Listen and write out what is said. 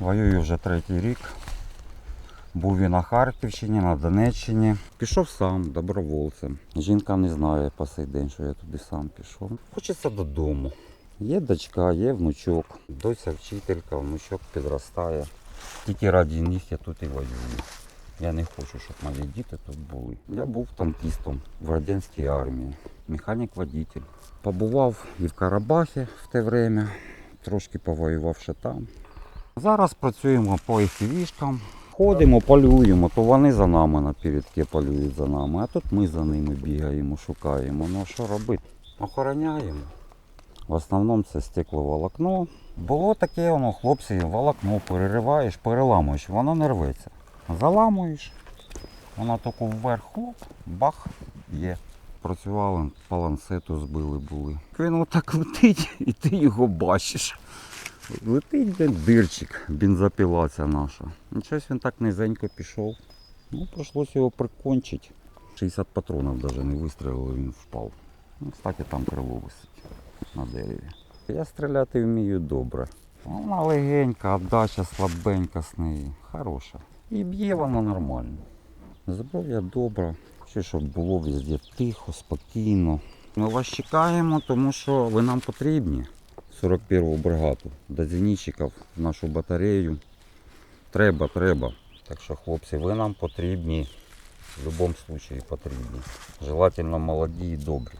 Воюю вже третій рік. Був і на Харківщині, на Донеччині. Пішов сам добровольцем. Жінка не знає по сей день, що я туди сам пішов. Хочеться додому. Є дочка, є внучок. Доця вчителька, внучок підростає. Тільки раді них я тут і воюю. Я не хочу, щоб мої діти тут були. Я був танкістом в радянській армії, механік-водитель. Побував і в Карабахі в те время, трошки повоював ще там. Зараз працюємо по FPV-шкам. Ходимо, полюємо, то вони за нами напередки полюють за нами, а тут ми за ними бігаємо, шукаємо. Ну що робити? Охороняємо. В основному це стекловолокно. Було таке, воно, хлопці, волокно перериваєш, переламуєш, воно не рветься. Заламуєш, воно тільки вверх хлоп, бах, є. Працювали, по ланцету збили були. Він отак летить і ти його бачиш. Летить дирчик, бензопіла ця наша. Ну, щось він так низенько пішов. Ну, прийшлося його прикончити. 60 патронів навіть не вистрілили, він впав. Ну, кстати, там крило висить на дереві. Я стріляти вмію добре. Вона легенька, отдача слабенька з неї. Хороша. І б'є вона нормально. Зброя добра. Ще щоб було везде тихо, спокійно. Ми вас чекаємо, тому що ви нам потрібні. 41-го бригаду до зенітчиків нашу батарею. Треба, треба. Так що, хлопці, ви нам потрібні. В будь-якому випадку потрібні. Желательно молоді і добрі.